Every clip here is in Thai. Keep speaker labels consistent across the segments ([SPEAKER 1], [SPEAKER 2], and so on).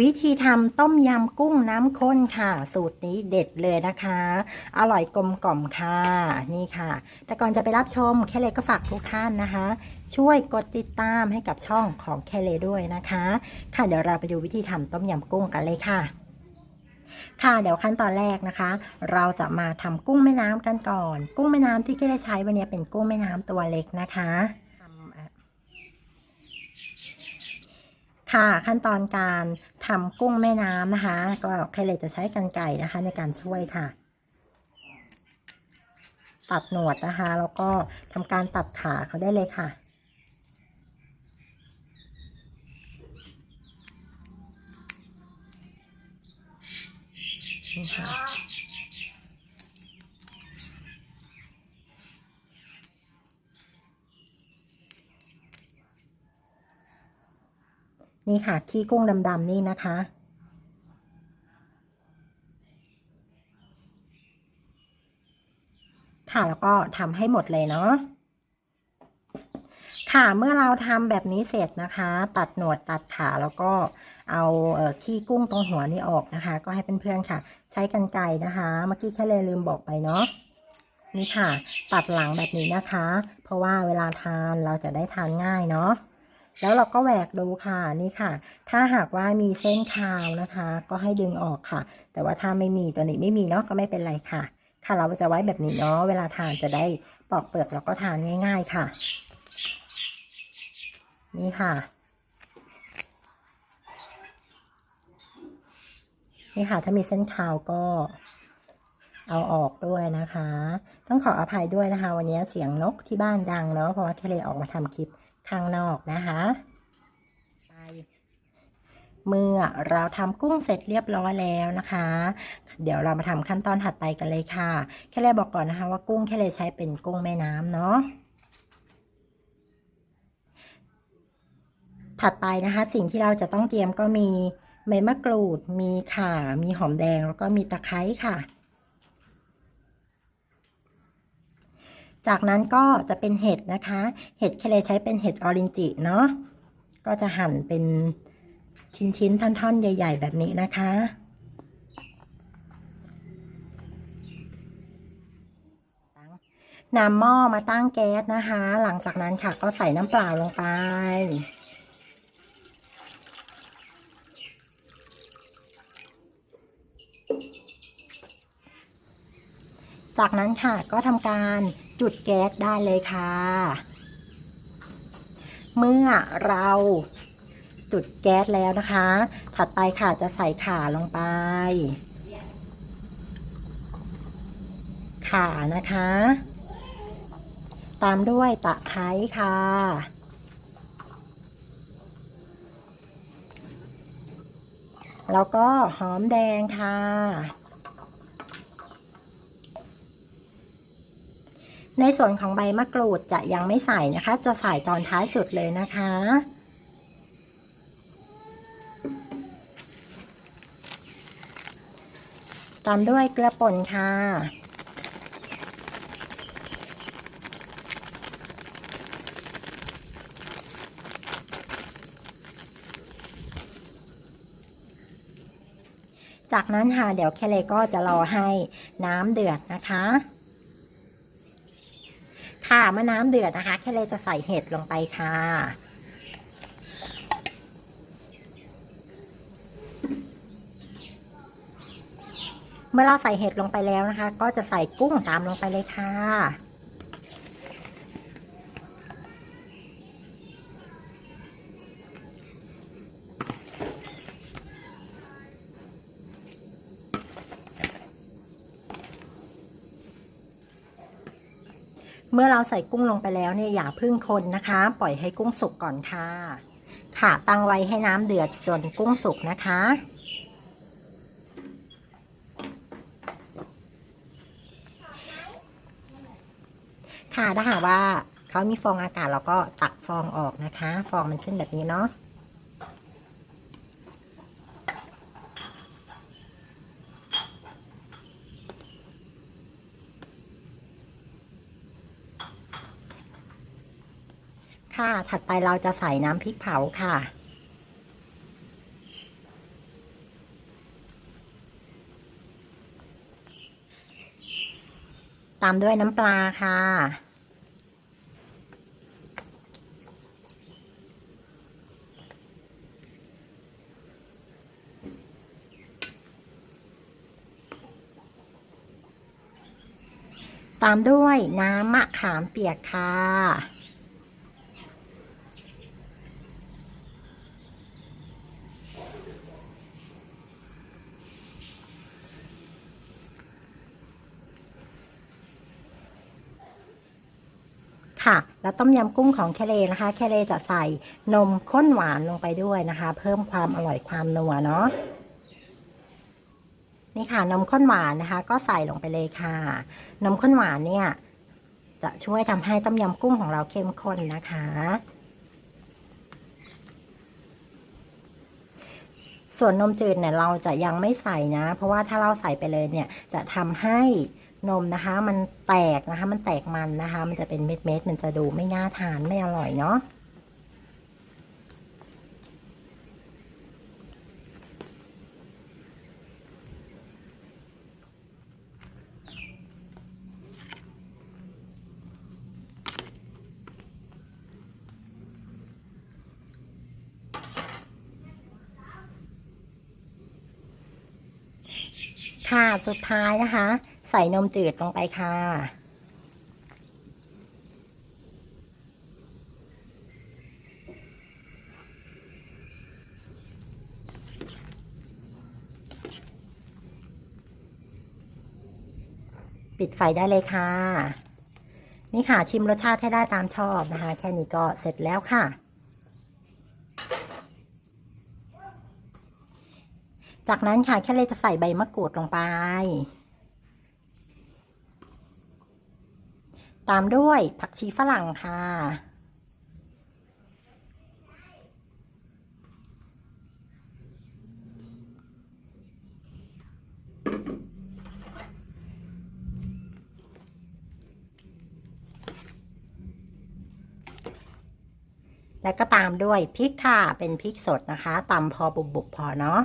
[SPEAKER 1] วิธีทำต้มยำกุ้งน้ำข้นค่ะ สูตรนี้เด็ดเลยนะคะ อร่อยกลมกล่อมค่ะ นี่ค่ะ แต่ก่อนจะไปรับชมแค่เลก็ฝากทุกท่านนะคะ ช่วยกดติดตามให้กับช่องของแค่เลด้วยนะคะ ค่ะเดี๋ยวเราไปดูวิธีทำต้มยำกุ้งกันเลยค่ะค่ะเดี๋ยวขั้นตอนแรกนะคะ เราจะมาทำกุ้งแม่น้ำกันก่อน กุ้งแม่น้ำที่แค่เลใช้วันนี้เป็นกุ้งแม่น้ำตัวเล็กนะคะค่ะขั้นตอนการ ทำกุ้งแม่น้ำนะคะ ก็ใครเลยจะใช้กันไก่นะคะ ในการช่วยค่ะ ตัดหนวดนะคะ แล้วก็ทำการตัดขาเขาได้เลยค่ะนี่ค่ะ นี่ค่ะขี้กุ้งดำๆนี่นะคะ ค่ะแล้วก็ทำให้หมดเลยเนาะค่ะเมื่อเราทำแบบนี้เสร็จนะคะ ตัดหนวดตัดขาแล้วก็เอาเอ่อขี้กุ้งตรงหัวนี่ออกนะคะ ก็ให้เพื่อนๆค่ะ ใช้กันไกรนะคะ เมื่อกี้แค่เลยลืมบอกไปเนาะนี่ค่ะ ตัดหลังแบบนี้นะคะ เพราะว่าเวลาทานเราจะได้ทานง่ายเนาะ แล้วเราก็แหวกดูค่ะนี่ค่ะ ถ้าหากว่ามีเส้นคาวนะคะ ก็ให้ดึงออกค่ะ แต่ว่าถ้าไม่มีตัวนี้ไม่มีเนาะก็ไม่เป็นไรค่ะ ค่ะเราจะไว้แบบนี้เนาะเวลาทานจะได้ปอกเปลือกแล้วก็ทานง่าย ๆค่ะ นี่ค่ะนี่ค่ะถ้ามีเส้นคาวก็เอาออกด้วยนะคะ ต้องขออภัยด้วยนะคะ วันนี้เสียงนกที่บ้านดังเนาะเพราะว่าแค่เลยออกมาทำคลิป ข้างนอกนะคะไปเมื่อเราทำกุ้งเสร็จเรียบร้อยแล้วนะคะ เดี๋ยวเรามาทำขั้นตอนถัดไปกันเลยค่ะ แค่เลยบอกก่อนนะคะว่ากุ้งแค่เลยใช้เป็นกุ้งแม่น้ำเนาะถัดไปนะคะ สิ่งที่เราจะต้องเตรียมก็มีใบมะกรูด มีข่า มีหอมแดงแล้วก็มีตะไคร้ค่ะ จากนั้นก็จะเป็นเห็ดนะคะ เห็ดเคเลใช้เป็นเห็ดออรินจิเนาะ ก็จะหั่นเป็นชิ้นๆ ท่อนๆ ใหญ่ ๆ แบบนี้นะคะ นำหม้อมาตั้งแก๊สนะคะ หลังจากนั้นค่ะก็ใส่น้ำเปล่าลงไปจากนั้นค่ะก็ทำการ จุดแก๊สได้เลยค่ะ เมื่อเราจุดแก๊สแล้วนะคะ ถัดไปค่ะจะใส่ขาลงไป ขานะคะ ตามด้วยตะไคร้ค่ะแล้วก็หอมแดงค่ะ ในส่วนของใบมะกรูดจะยังไม่ใส่นะคะ จะใส่ตอนท้ายสุดเลยนะคะ ตามด้วยเกลือป่นค่ะจากนั้นค่ะเดี๋ยวแคเลก็จะรอให้น้ำเดือดนะคะ ค่ะมะน้ำเดือดนะคะ แค่เลยจะใส่เห็ดลงไปค่ะ เมื่อเราใส่เห็ดลงไปแล้วนะคะ ก็จะใส่กุ้งตามลงไปเลยค่ะ เมื่อเราใส่กุ้งลงไปแล้วเนี่ยอย่าพึ่งคนนะคะ ปล่อยให้กุ้งสุกก่อนค่ะ ค่ะตั้งไว้ให้น้ำเดือดจนกุ้งสุกนะคะ ค่ะถ้าหากว่าเขามีฟองอากาศเราก็ตักฟองออกนะคะ ฟองมันขึ้นแบบนี้เนาะ ค่ะ ถัดไปเราจะใส่น้ำพริกเผาค่ะ ตามด้วยน้ำปลาค่ะ ตามด้วยน้ำมะขามเปียกค่ะ ค่ะ แล้วต้มยำกุ้งของแคเลนะคะ แคเลจะใส่นมข้นหวานลงไปด้วยนะคะ เพิ่มความอร่อยความนัวเนาะนี่ค่ะนมข้นหวานนะคะ ก็ใส่ลงไปเลยค่ะ นมข้นหวานเนี่ย จะช่วยทำให้ต้มยำกุ้งของเราเข้มข้นนะคะ ส่วนนมจืดเนี่ยเราจะยังไม่ใส่นะ เพราะว่าถ้าเราใส่ไปเลยเนี่ยจะทำให้ นมนะคะ มันแตกนะคะ มันแตกมันนะคะ มันจะเป็นเม็ดเม็ดมันจะดูไม่น่าทานไม่อร่อยเนาะค่ะ สุดท้ายนะคะ ใส่นมจืดลงไปค่ะ ปิดไฟได้เลยค่ะ นี่ค่ะชิมรสชาติให้ได้ตามชอบนะคะ แค่นี้ก็เสร็จแล้วค่ะจากนั้นค่ะแค่เลยจะใส่ใบมะกรูดลงไป ตามด้วยผักชีฝรั่งค่ะ แล้วก็ตามด้วยพริกค่ะ เป็นพริกสดนะคะตำพอบุบๆพอเนาะ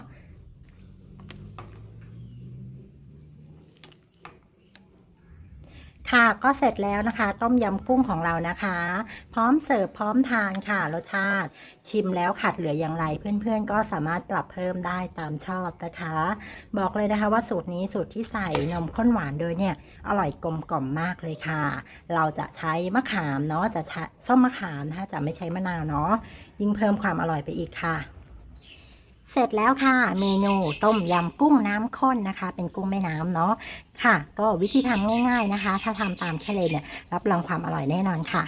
[SPEAKER 1] ค่ะก็เสร็จแล้วนะคะ ต้มยำกุ้งของเรานะคะ พร้อมเสิร์ฟพร้อมทานค่ะรสชาติ ชิมแล้วขัดเหลืออย่างไร เพื่อนๆ ก็สามารถปรับเพิ่มได้ตามชอบนะคะ บอกเลยนะคะว่าสูตรนี้สูตรที่ใส่นมข้นหวานโดยเนี่ย อร่อยกลมกล่อมมากเลยค่ะ เราจะใช้มะขามเนาะจะใช้ส้มมะขามนะคะจะไม่ใช้มะนาวเนาะยิ่งเพิ่มความอร่อยไปอีกค่ะ เสร็จแล้วค่ะ เมนูต้มยำกุ้งน้ำข้นนะคะ เป็นกุ้งแม่น้ำเนาะค่ะ ก็วิธีทำง่าย ๆนะคะ ถ้าทำตามแคเลเนี่ยรับรองความอร่อยแน่นอนค่ะ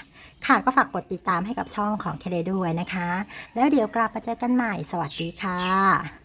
[SPEAKER 1] ค่ะก็ฝากกดติดตามให้กับช่องของแคเลด้วยนะคะ แล้วเดี๋ยวกลับมาเจอกันใหม่สวัสดีค่ะ